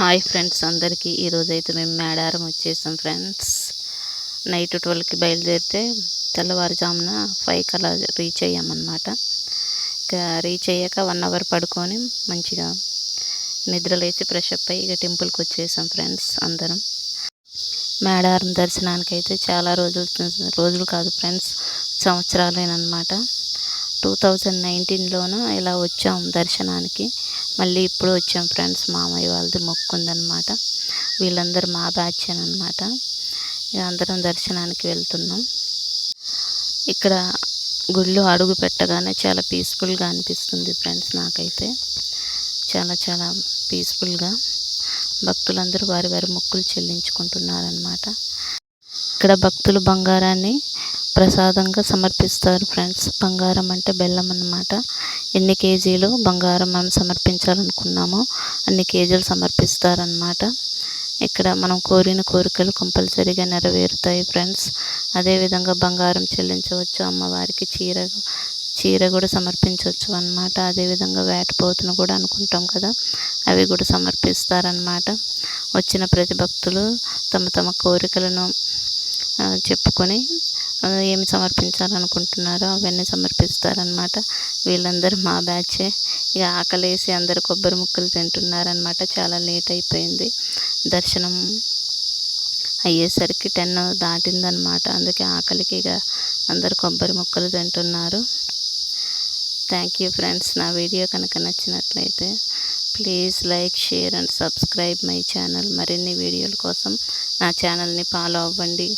Hi friends అందరికీ ఈరోజు అయితే మేము మేడారం వచ్చేసాం ఫ్రెండ్స్. నైట్ ట్వెల్వ్కి బయలుదేరితే తెల్లవారుజామున ఫైవ్కి అలా రీచ్ అయ్యామన్నమాట. ఇక రీచ్ అయ్యాక వన్ అవర్ పడుకొని మంచిగా నిద్రలేసి ఫ్రెష్ అప్ అయ్యి ఇక టెంపుల్కి వచ్చేసాం ఫ్రెండ్స్ అందరం. మేడారం దర్శనానికి అయితే చాలా రోజులు రోజులు కాదు ఫ్రెండ్స్ సంవత్సరాలేనమాట టూ థౌజండ్ నైన్టీన్లోనూ ఇలా వచ్చాం దర్శనానికి. మళ్ళీ ఇప్పుడు వచ్చాం ఫ్రెండ్స్ మామయ్య వాళ్ళది మొక్కుందనమాట వీళ్ళందరూ మా బ్యాచ్ అనమాట అందరం దర్శనానికి వెళ్తున్నాం. ఇక్కడ గుళ్ళు అడుగు పెట్టగానే చాలా పీస్ఫుల్గా అనిపిస్తుంది ఫ్రెండ్స్ నాకైతే. చాలా చాలా పీస్ఫుల్గా భక్తులందరూ వారి వారి మొక్కులు చెల్లించుకుంటున్నారనమాట ఇక్కడ భక్తులు బంగారాన్ని ప్రసాదంగా సమర్పిస్తారు ఫ్రెండ్స్. బంగారం అంటే బెల్లం అన్నమాట. ఎన్ని కేజీలు బంగారం మనం సమర్పించాలనుకున్నామో అన్ని కేజీలు సమర్పిస్తారనమాట ఇక్కడ మనం కోరిన కోరికలు కంపల్సరీగా నెరవేరుతాయి ఫ్రెండ్స్. అదేవిధంగా బంగారం చెల్లించవచ్చు అమ్మవారికి చీర చీర కూడా సమర్పించవచ్చు అనమాట అదేవిధంగా వేటపోతును కూడా అనుకుంటాం కదా అవి కూడా సమర్పిస్తారనమాట వచ్చిన ప్రతి భక్తులు తమ తమ కోరికలను చెప్పుకొని ఏమి సమర్పించాలనుకుంటున్నారో అవన్నీ సమర్పిస్తారనమాట వీళ్ళందరూ మా బ్యాచే. ఇక ఆకలేసి అందరు కొబ్బరి ముక్కలు తింటున్నారనమాట చాలా లేట్ అయిపోయింది. దర్శనం అయ్యేసరికి టెన్ దాటిందనమాట అందుకే ఆకలికి ఇక అందరు కొబ్బరి ముక్కలు తింటున్నారు. థ్యాంక్ యూ ఫ్రెండ్స్ నా వీడియో కనుక నచ్చినట్లయితే please like share and subscribe my channel మరిన్ని వీడియోల కోసం నా ఛానల్ని ఫాలో అవ్వండి.